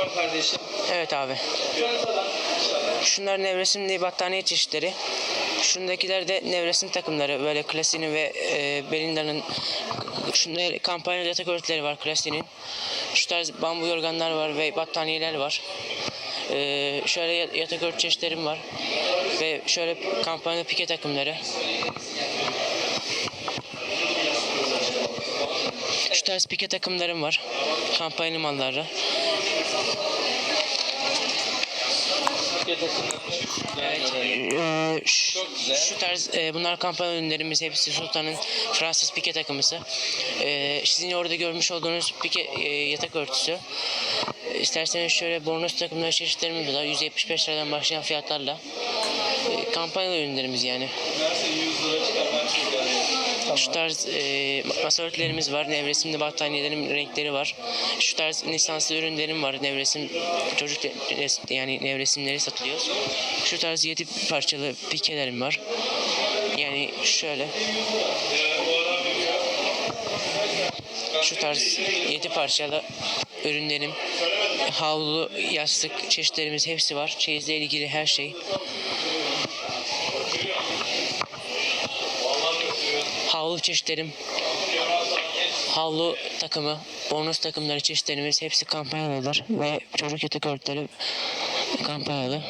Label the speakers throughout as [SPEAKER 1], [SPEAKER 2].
[SPEAKER 1] Abdurrahman kardeşim.
[SPEAKER 2] Evet abi. Şunlar nevresimli battaniye çeşitleri. Şundakiler de nevresim takımları. Böyle Klasi'nin ve e, Belinda'nın şunlar kampanyalı yatak örtüleri var Klasi'nin. Şu tarz bambu yorganlar var ve battaniyeler var. E, şöyle ya- yatak örtü çeşitlerim var. Ve şöyle kampanyalı pike takımları. Şu tarz pike takımlarım var. Kampanyalı malları. Evet. Ee, şu, şu tarz e, bunlar kampanya ürünlerimiz hepsi Sultan'ın Fransız pike takımısı. Ee, sizin orada görmüş olduğunuz pike e, yatak örtüsü. E, İsterseniz şöyle bornoz takımları çeşitlerimiz var. 175 liradan başlayan fiyatlarla. E, kampanyalı ürünlerimiz yani. Şu tarz e, masa örtülerimiz var. Nevresimli battaniyelerin renkleri var. Şu tarz lisanslı ürünlerim var. Nevresim çocuk de- yani nevresimleri satılıyor. Şu tarz 7 parçalı pikelerim var. Yani şöyle. Şu tarz 7 parçalı ürünlerim. Havlu, yastık çeşitlerimiz hepsi var. Çeyizle ilgili her şey. Havlu çeşitlerim, havlu takımı, bonus takımları çeşitlerimiz hepsi kampanyalılar ve çocuk yatak örtüleri kampanyalı.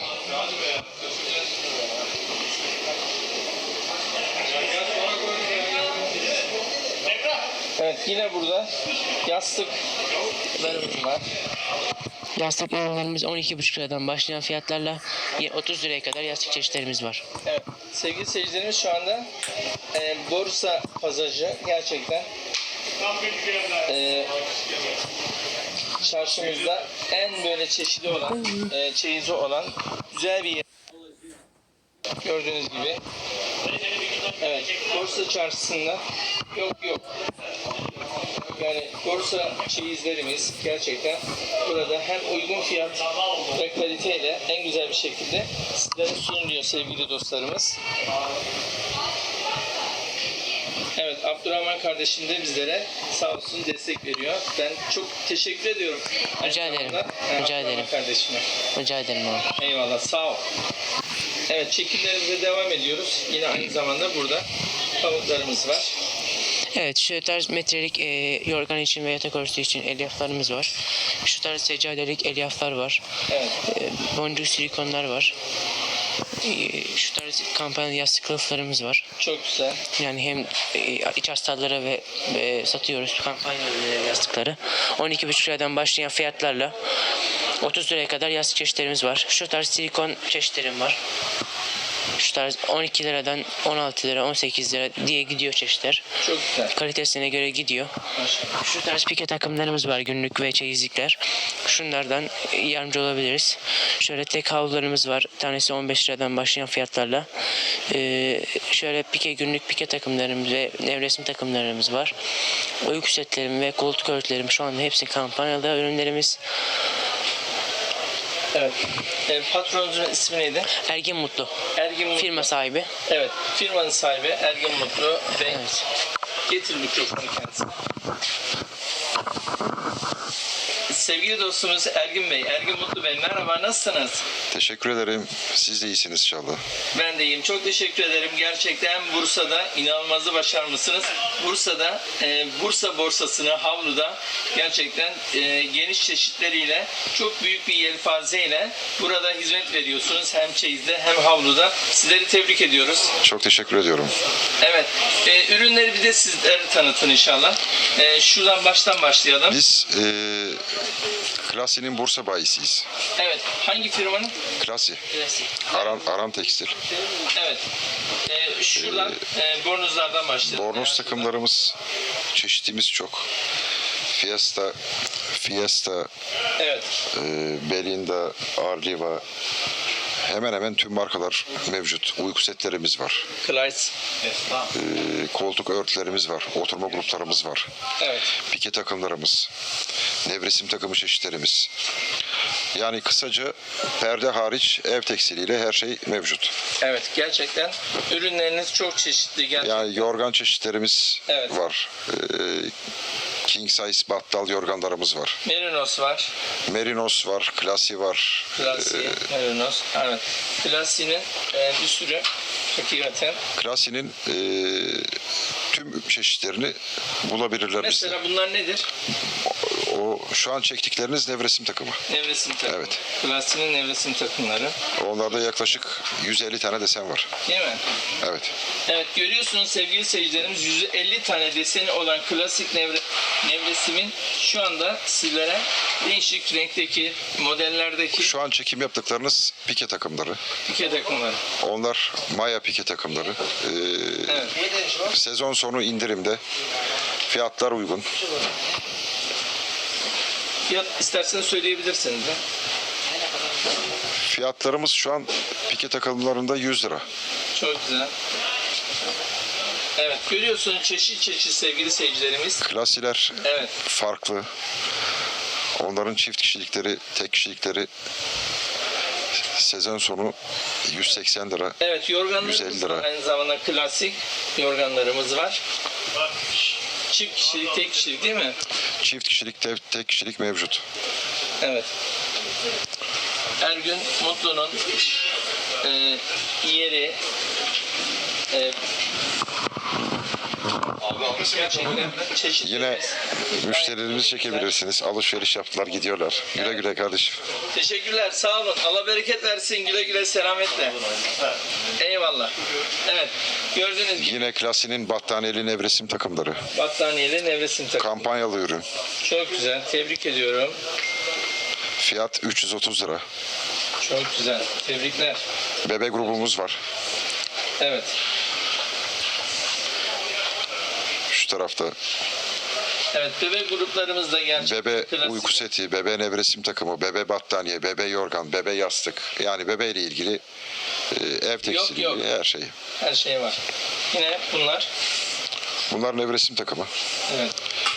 [SPEAKER 1] Evet yine burada yastık var.
[SPEAKER 2] Yastık ürünlerimiz 12,5 liradan başlayan fiyatlarla 30 liraya kadar yastık çeşitlerimiz var.
[SPEAKER 1] Evet. Sevgili seyircilerimiz şu anda e, borsa pasajı gerçekten e, çarşımızda en böyle çeşitli olan, e, çeyizi olan güzel bir yer. Gördüğünüz gibi. Evet, borsa çarşısında yok yok. Yani borsa çeyizlerimiz gerçekten burada hem uygun fiyat ve kaliteyle en güzel bir şekilde sizlere sunuluyor sevgili dostlarımız. Evet, Abdurrahman kardeşim de bizlere sağ olsun destek veriyor. Ben çok teşekkür ediyorum.
[SPEAKER 2] Rica ederim.
[SPEAKER 1] zamanda, e,
[SPEAKER 2] Rica ederim.
[SPEAKER 1] Kardeşime.
[SPEAKER 2] Rica ederim abi.
[SPEAKER 1] Eyvallah, sağ ol. Evet, çekimlerimize devam ediyoruz. Yine aynı zamanda burada pamuklarımız var.
[SPEAKER 2] Evet şu tarz metrelik e, yorgan için ve yatak örtüsü için elyaflarımız var. Şu tarz seccadelik elyaflar var.
[SPEAKER 1] Evet,
[SPEAKER 2] E, boncuk silikonlar var. E, şu tarz kampanyalı yastık kılıflarımız var.
[SPEAKER 1] çok güzel.
[SPEAKER 2] Yani hem e, iç hastalara ve e, satıyoruz kampanyalı yastıkları. 12,5 liradan başlayan fiyatlarla 30 liraya kadar yastık çeşitlerimiz var. Şu tarz silikon çeşitlerim var. Şu tarz 12 liradan 16 lira 18 lira diye gidiyor çeşitler.
[SPEAKER 1] Çok güzel.
[SPEAKER 2] Kalitesine göre gidiyor.
[SPEAKER 1] Maşallah.
[SPEAKER 2] Şu tarz pike takımlarımız var günlük ve çeyizlikler. Şunlardan yardımcı olabiliriz. Şöyle tek havlularımız var. Tanesi 15 liradan başlayan fiyatlarla. Ee, şöyle pike günlük pike takımlarımız ve nevresim takımlarımız var. Uyku setlerim ve koltuk örtülerim şu anda hepsi kampanyalı ürünlerimiz.
[SPEAKER 1] Evet. E, patronunuzun ismi neydi?
[SPEAKER 2] Ergin Mutlu.
[SPEAKER 1] Ergin Mutlu.
[SPEAKER 2] Firma sahibi.
[SPEAKER 1] Evet. Firmanın sahibi Ergin Mutlu Bey.
[SPEAKER 2] Evet.
[SPEAKER 1] Getir mikrofonu kendisine. Sevgili dostumuz Ergin Bey, Ergin Mutlu Bey merhaba nasılsınız?
[SPEAKER 3] Teşekkür ederim. Siz de iyisiniz inşallah.
[SPEAKER 1] Ben de iyiyim. Çok teşekkür ederim. Gerçekten Bursa'da inanılmazı başarmışsınız. Bursa'da e, Bursa borsasını havluda gerçekten e, geniş çeşitleriyle çok büyük bir yelpazeyle burada hizmet veriyorsunuz. Hem çeyizde hem havluda. Sizleri tebrik ediyoruz.
[SPEAKER 3] Çok teşekkür ediyorum.
[SPEAKER 1] Evet. E, ürünleri bir de sizler tanıtın inşallah. E, şuradan baştan başlayalım.
[SPEAKER 3] Biz e, Klasi'nin Bursa bayisiyiz.
[SPEAKER 1] Evet. Hangi firmanın?
[SPEAKER 3] Klasi.
[SPEAKER 2] Klasik.
[SPEAKER 3] Aram, Aram Tekstil.
[SPEAKER 1] Evet. E, şuradan e, bornozlardan başlayalım.
[SPEAKER 3] Bornoz takımlarımız, çeşitimiz çok. Fiesta, Fiesta,
[SPEAKER 1] Evet.
[SPEAKER 3] e, Belinda, Arliva, hemen hemen tüm markalar mevcut. Uyku setlerimiz var.
[SPEAKER 1] Kleis.
[SPEAKER 3] E, koltuk örtülerimiz var. Oturma gruplarımız var.
[SPEAKER 1] Evet.
[SPEAKER 3] Pike takımlarımız, nevresim takımı çeşitlerimiz. Yani kısaca perde hariç ev tekstiliyle her şey mevcut.
[SPEAKER 1] Evet gerçekten ürünleriniz çok çeşitli. Gerçekten.
[SPEAKER 3] Yani yorgan çeşitlerimiz
[SPEAKER 1] Evet.
[SPEAKER 3] var. Ee, king size battal yorganlarımız var.
[SPEAKER 1] Merinos var.
[SPEAKER 3] Merinos var, klasi var.
[SPEAKER 1] Klasi, Merinos. Evet. Klasi'nin e, bir sürü hakikaten.
[SPEAKER 3] Klasi'nin e, tüm çeşitlerini bulabilirler bizde.
[SPEAKER 1] Mesela bunlar nedir?
[SPEAKER 3] O şu an çektikleriniz nevresim takımı.
[SPEAKER 1] Nevresim takımı.
[SPEAKER 3] Evet.
[SPEAKER 1] Klasi'nin nevresim takımları.
[SPEAKER 3] Onlarda yaklaşık 150 tane desen var.
[SPEAKER 1] Değil mi?
[SPEAKER 3] Evet.
[SPEAKER 1] Evet görüyorsunuz sevgili seyircilerimiz 150 tane deseni olan klasik nevre, nevresimin şu anda sizlere değişik renkteki modellerdeki
[SPEAKER 3] Şu an çekim yaptıklarınız pike takımları.
[SPEAKER 1] pike takımları.
[SPEAKER 3] Onlar Maya pike takımları. E,
[SPEAKER 1] Evet.
[SPEAKER 3] sezon sonu indirimde. Fiyatlar uygun.
[SPEAKER 1] Fiyat isterseniz söyleyebilirsiniz de.
[SPEAKER 3] Fiyatlarımız şu an pike takımlarında 100 lira.
[SPEAKER 1] Çok güzel. Evet görüyorsunuz çeşit çeşit sevgili seyircilerimiz.
[SPEAKER 3] Klasiler
[SPEAKER 1] Evet.
[SPEAKER 3] farklı. Onların çift kişilikleri, tek kişilikleri sezon sonu 180 lira.
[SPEAKER 1] Evet yorganlarımız
[SPEAKER 3] 150
[SPEAKER 1] var
[SPEAKER 3] lira.
[SPEAKER 1] aynı zamanda klasik yorganlarımız var. Çift kişilik tek kişilik değil mi?
[SPEAKER 3] Çift kişilik, te- tek kişilik mevcut.
[SPEAKER 1] Evet. Ergün Mutlu'nun e, yeri e.
[SPEAKER 3] Yine müşterilerimizi çekebilirsiniz. Alışveriş yaptılar, gidiyorlar. Güle güle kardeşim.
[SPEAKER 1] Teşekkürler sağ olun. Allah bereket versin. Güle güle selametle. Eyvallah. Evet. Gördüğünüz gibi
[SPEAKER 3] Yine Klasi'nin battaniyeli nevresim takımları.
[SPEAKER 1] battaniyeli nevresim takımı.
[SPEAKER 3] Kampanyalı ürün.
[SPEAKER 1] Çok güzel. Tebrik ediyorum.
[SPEAKER 3] Fiyat 330 lira.
[SPEAKER 1] Çok güzel. Tebrikler.
[SPEAKER 3] Bebe grubumuz var.
[SPEAKER 1] Evet.
[SPEAKER 3] Şu tarafta
[SPEAKER 1] Evet. Bebek gruplarımız da gerçekten
[SPEAKER 3] bebe
[SPEAKER 1] klasik.
[SPEAKER 3] uyku seti, bebe nevresim takımı, bebe battaniye, bebe yorgan, bebe yastık. Yani bebeyle ilgili ev tekstili
[SPEAKER 1] yok.
[SPEAKER 3] her şey.
[SPEAKER 1] Her şey var. Yine bunlar.
[SPEAKER 3] Bunlar nevresim takımı.
[SPEAKER 1] Evet.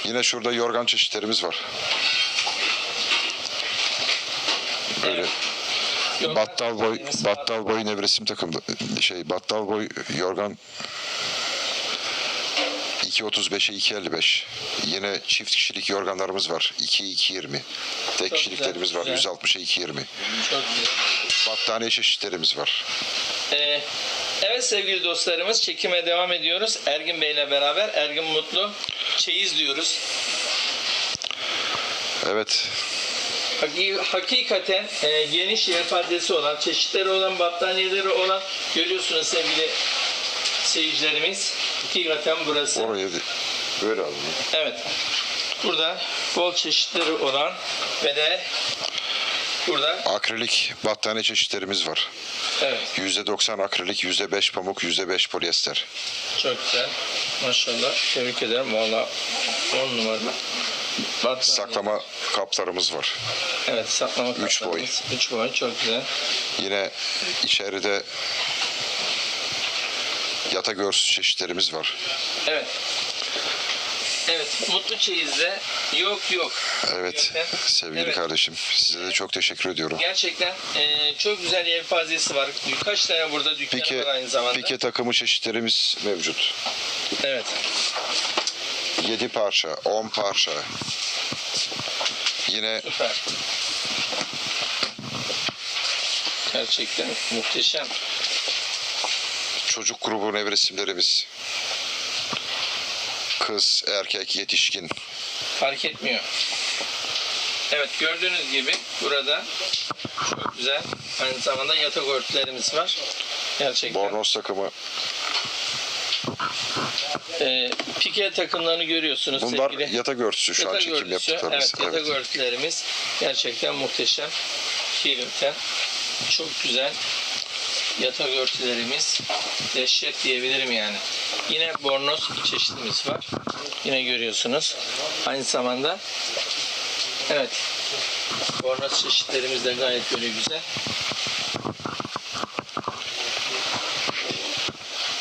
[SPEAKER 3] Yine şurada yorgan çeşitlerimiz var. Böyle
[SPEAKER 1] Evet. Yorgan
[SPEAKER 3] battal boy, battal boy nevresim takımı şey battal boy yorgan 2.35'e 2.55. Yine çift kişilik yorganlarımız var. 2-2.20. Tek
[SPEAKER 1] Çok
[SPEAKER 3] kişiliklerimiz
[SPEAKER 1] güzel,
[SPEAKER 3] var.
[SPEAKER 1] güzel.
[SPEAKER 3] 160'a 2.20.
[SPEAKER 1] Çok güzel.
[SPEAKER 3] Battaniye çeşitlerimiz var.
[SPEAKER 1] Ee, evet sevgili dostlarımız çekime devam ediyoruz. Ergin Bey ile beraber Ergin Mutlu çeyiz diyoruz.
[SPEAKER 3] Evet.
[SPEAKER 1] Haki- Hakikaten e, geniş yelpazesi olan, çeşitleri olan, battaniyeleri olan görüyorsunuz sevgili seyircilerimiz. Hakikaten burası.
[SPEAKER 3] Oraya böyle alalım.
[SPEAKER 1] Evet. Burada bol çeşitleri olan ve de burada
[SPEAKER 3] Akrilik battaniye çeşitlerimiz var.
[SPEAKER 1] evet
[SPEAKER 3] %90 akrilik, %5 pamuk, %5 polyester.
[SPEAKER 1] çok güzel. Maşallah. Tebrik ederim. Valla 10 numara. Battaniye.
[SPEAKER 3] Saklama kaplarımız var.
[SPEAKER 1] Evet saklama
[SPEAKER 3] Üç boy.
[SPEAKER 1] Üç boy çok güzel.
[SPEAKER 3] Yine içeride yatak örtüsü çeşitlerimiz var.
[SPEAKER 1] Evet. Evet mutlu çeyizde yok yok.
[SPEAKER 3] Evet
[SPEAKER 1] Gerçekten.
[SPEAKER 3] sevgili
[SPEAKER 1] Evet.
[SPEAKER 3] kardeşim size de çok teşekkür ediyorum.
[SPEAKER 1] Gerçekten e, çok güzel yelpazesi var. Birkaç tane burada dükkanı
[SPEAKER 3] Pike,
[SPEAKER 1] var aynı zamanda.
[SPEAKER 3] pike takımı çeşitlerimiz mevcut.
[SPEAKER 1] Evet.
[SPEAKER 3] 7 parça, 10 parça. Yine
[SPEAKER 1] Süper. Gerçekten muhteşem.
[SPEAKER 3] Çocuk grubu nevresimlerimiz. Kız, erkek, yetişkin.
[SPEAKER 1] Fark etmiyor. Evet gördüğünüz gibi burada çok güzel aynı zamanda yatak örtülerimiz var. Gerçekten.
[SPEAKER 3] Bornoz takımı.
[SPEAKER 1] Ee, pike takımlarını görüyorsunuz
[SPEAKER 3] Bunlar
[SPEAKER 1] sevgili.
[SPEAKER 3] yatak örtüsü şu an
[SPEAKER 1] Yatak
[SPEAKER 3] çekim
[SPEAKER 1] örtüsü,
[SPEAKER 3] yaptıklarımız.
[SPEAKER 1] Evet, yatak örtülerimiz gerçekten muhteşem. Hakikaten çok güzel. Yatak örtülerimiz dehşet diyebilirim yani. Yine bornoz çeşitimiz var. Yine görüyorsunuz. Aynı zamanda evet bornoz çeşitlerimiz de gayet böyle güzel.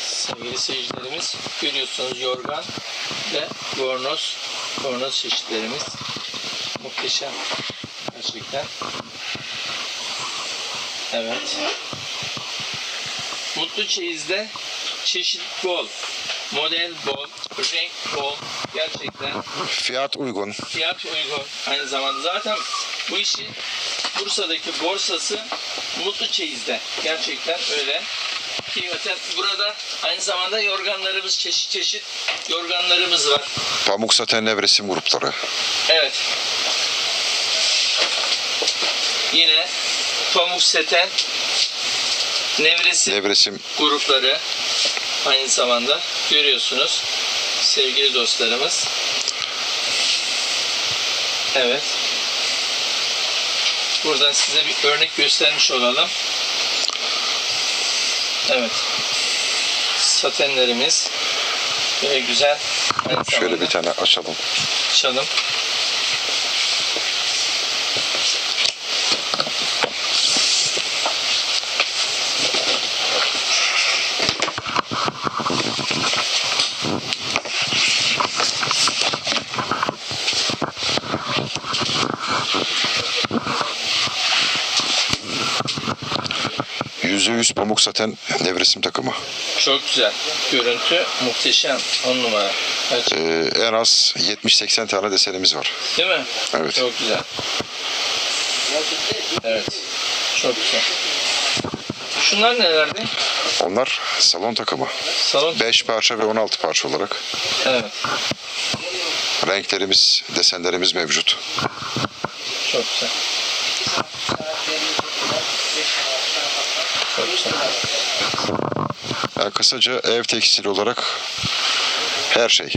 [SPEAKER 1] Sevgili seyircilerimiz görüyorsunuz yorgan ve bornoz bornoz çeşitlerimiz muhteşem gerçekten. Evet. Mutlu Çeyiz'de çeşit bol, model bol, renk bol. Gerçekten
[SPEAKER 3] Fiyat uygun.
[SPEAKER 1] fiyat uygun. Aynı zamanda zaten bu işin Bursa'daki borsası Mutlu Çeyiz'de. Gerçekten öyle. Ki zaten burada aynı zamanda yorganlarımız çeşit çeşit yorganlarımız var.
[SPEAKER 3] Pamuk saten nevresim grupları.
[SPEAKER 1] Evet. Yine pamuk seten nevresim
[SPEAKER 3] Nevresim
[SPEAKER 1] grupları aynı zamanda görüyorsunuz sevgili dostlarımız. Evet. Buradan size bir örnek göstermiş olalım. Evet. Satenlerimiz böyle güzel. Aynı
[SPEAKER 3] şöyle
[SPEAKER 1] zamanda
[SPEAKER 3] bir tane açalım.
[SPEAKER 1] açalım.
[SPEAKER 3] %100 pamuk saten nevresim takımı.
[SPEAKER 1] Çok güzel. Görüntü muhteşem. On numara. Gerçekten.
[SPEAKER 3] Ee, en az 70-80 tane desenimiz var.
[SPEAKER 1] Değil mi?
[SPEAKER 3] Evet.
[SPEAKER 1] Çok güzel. Evet. Çok güzel. Şunlar nelerdi?
[SPEAKER 3] Onlar salon takımı.
[SPEAKER 1] Salon.
[SPEAKER 3] 5 parça ve 16 parça olarak.
[SPEAKER 1] Evet.
[SPEAKER 3] Renklerimiz, desenlerimiz mevcut.
[SPEAKER 1] Çok güzel. Çok güzel.
[SPEAKER 3] Yani kısaca ev tekstili olarak her şey.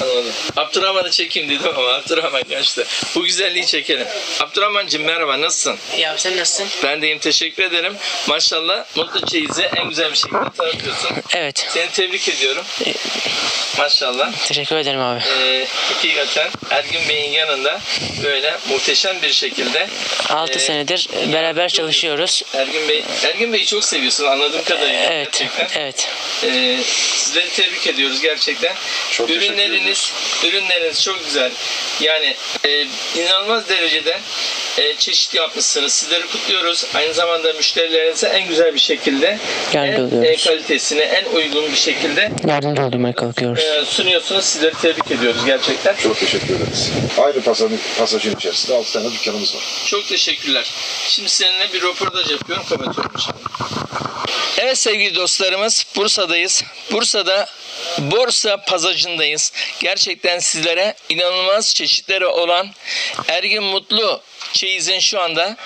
[SPEAKER 1] Anladım. Abdurrahman'ı çekeyim dedim ama Abdurrahman kaçtı. Bu güzelliği çekelim. Abdurrahman'cığım merhaba nasılsın?
[SPEAKER 2] Ya sen nasılsın?
[SPEAKER 1] Ben deyim teşekkür ederim. Maşallah Mutlu Çeyiz'i en güzel bir şekilde tanıtıyorsun.
[SPEAKER 2] Evet.
[SPEAKER 1] Seni tebrik ediyorum. Maşallah.
[SPEAKER 2] Teşekkür ederim abi.
[SPEAKER 1] Ee, hakikaten Ergün Bey'in yanında böyle muhteşem bir şekilde
[SPEAKER 2] 6
[SPEAKER 1] Ee,
[SPEAKER 2] senedir beraber çalışıyoruz.
[SPEAKER 1] Ergün Bey Ergün Bey'i çok seviyorsun anladığım kadarıyla.
[SPEAKER 2] Evet.
[SPEAKER 1] Gerçekten.
[SPEAKER 2] Evet.
[SPEAKER 1] Ee, sizleri tebrik ediyoruz gerçekten.
[SPEAKER 3] Çok
[SPEAKER 1] ürünleriniz, ürünleriniz çok güzel. Yani e, inanılmaz derecede e, çeşit yapmışsınız. Sizleri kutluyoruz. Aynı zamanda müşterilerinize en güzel bir şekilde
[SPEAKER 2] Yardımcı
[SPEAKER 1] en e,
[SPEAKER 2] oluyoruz.
[SPEAKER 1] kalitesine en uygun bir şekilde
[SPEAKER 2] Yardımcı olmaya kalkıyoruz.
[SPEAKER 1] e, sunuyorsunuz. Sizleri tebrik ediyoruz gerçekten.
[SPEAKER 3] Çok teşekkür ederiz. Aynı pasajın, pasajın içerisinde 6 tane dükkanımız var.
[SPEAKER 1] Çok teşekkürler. Şimdi seninle bir röportaj yapıyorum. Kapatıyorum şimdi. Evet sevgili dostlarımız Bursa'dayız. Bursa'da Borsa Pazacı'ndayız. Gerçekten sizlere inanılmaz çeşitleri olan Ergin Mutlu Çeyiz'in şu anda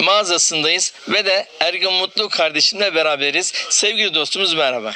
[SPEAKER 1] mağazasındayız ve de Ergin Mutlu kardeşimle beraberiz. Sevgili dostumuz merhaba.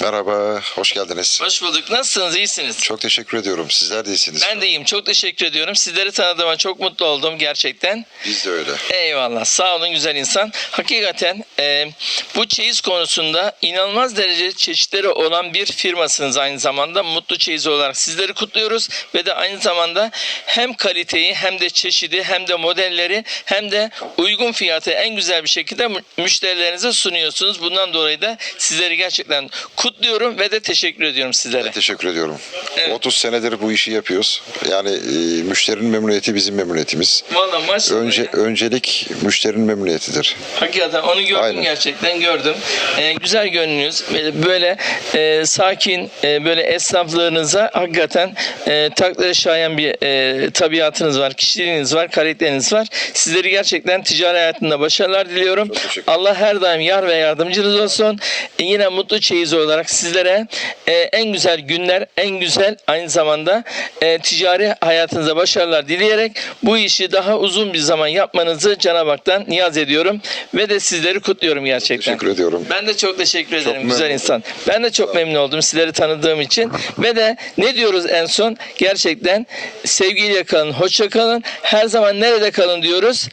[SPEAKER 3] Merhaba, hoş geldiniz.
[SPEAKER 1] Hoş bulduk. Nasılsınız? İyisiniz?
[SPEAKER 3] Çok teşekkür ediyorum. Sizler de iyisiniz.
[SPEAKER 1] Ben de iyiyim. Çok teşekkür ediyorum. Sizleri tanıdığıma çok mutlu oldum gerçekten.
[SPEAKER 3] Biz de öyle.
[SPEAKER 1] Eyvallah. Sağ olun güzel insan. Hakikaten e, bu çeyiz konusunda inanılmaz derece çeşitleri olan bir firmasınız aynı zamanda. Mutlu Çeyiz olarak sizleri kutluyoruz ve de aynı zamanda hem kaliteyi hem de çeşidi hem de modelleri hem de uygun fiyatı en güzel bir şekilde mü- müşterilerinize sunuyorsunuz. Bundan dolayı da sizleri gerçekten kutluyorum ve de teşekkür ediyorum sizlere.
[SPEAKER 3] Teşekkür ediyorum.
[SPEAKER 1] Evet.
[SPEAKER 3] 30 senedir bu işi yapıyoruz. Yani e, müşterinin memnuniyeti bizim memnuniyetimiz.
[SPEAKER 1] Valla maşallah.
[SPEAKER 3] Önce
[SPEAKER 1] ya.
[SPEAKER 3] öncelik müşterinin memnuniyetidir.
[SPEAKER 1] Hakikaten onu gördüm
[SPEAKER 3] Aynen.
[SPEAKER 1] gerçekten gördüm. Ee, güzel gönlünüz böyle, böyle e, sakin e, böyle esnaflığınıza hakikaten e, takdire şayan bir e, tabiatınız var, kişiliğiniz var, karakteriniz var. Sizleri gerçekten ticari hayatında başarılar diliyorum.
[SPEAKER 3] Çok
[SPEAKER 1] Allah her daim yar ve yardımcınız olsun. E, yine mutlu çeyiz olarak sizlere e, en güzel günler, en güzel aynı zamanda e, ticari hayatınıza başarılar dileyerek bu işi daha uzun bir zaman yapmanızı Cenab-ı Hak'tan niyaz ediyorum ve de sizleri kutluyorum gerçekten.
[SPEAKER 3] Teşekkür ediyorum.
[SPEAKER 1] Ben de çok teşekkür ederim
[SPEAKER 3] memnun
[SPEAKER 1] güzel insan. Ben de çok memnun oldum sizleri tanıdığım için. Ve de ne diyoruz en son? Gerçekten sevgiyle kalın, hoşça kalın. Her zaman nerede kalın diyoruz?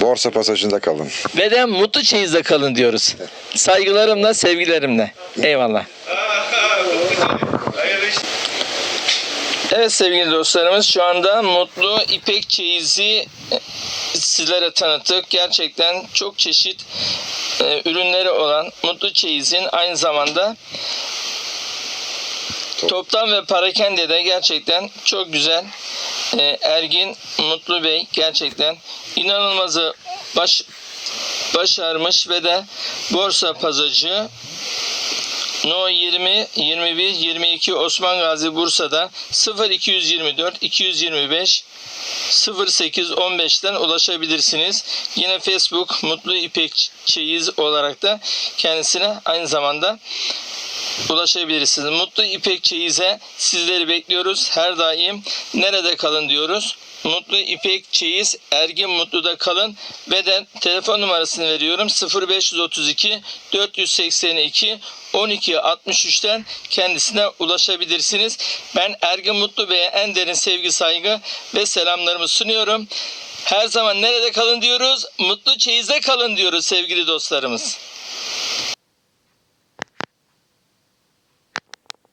[SPEAKER 3] Borsa pasajında kalın.
[SPEAKER 1] Ve de mutlu çeyizde kalın diyoruz. Saygılarımla, sevgilerimle. Eyvallah. Evet sevgili dostlarımız şu anda Mutlu İpek Çeyizi e, sizlere tanıttık. Gerçekten çok çeşit e, ürünleri olan Mutlu Çeyiz'in aynı zamanda Toptan ve Parakende'de gerçekten çok güzel. E, Ergin Mutlu Bey gerçekten inanılmazı baş, başarmış ve de borsa pazarcı No 20 21 22 Osman Gazi Bursa'da 0224 225 08 15'ten ulaşabilirsiniz. Yine Facebook Mutlu İpek Çeyiz olarak da kendisine aynı zamanda ulaşabilirsiniz. Mutlu İpek Çeyiz'e sizleri bekliyoruz. Her daim nerede kalın diyoruz. Mutlu İpek Çeyiz Ergin Mutlu'da kalın ve de telefon numarasını veriyorum 0532 482 12 63'ten kendisine ulaşabilirsiniz. Ben Ergin Mutlu Bey'e en derin sevgi saygı ve selamlarımı sunuyorum. Her zaman nerede kalın diyoruz? Mutlu Çeyiz'de kalın diyoruz sevgili dostlarımız.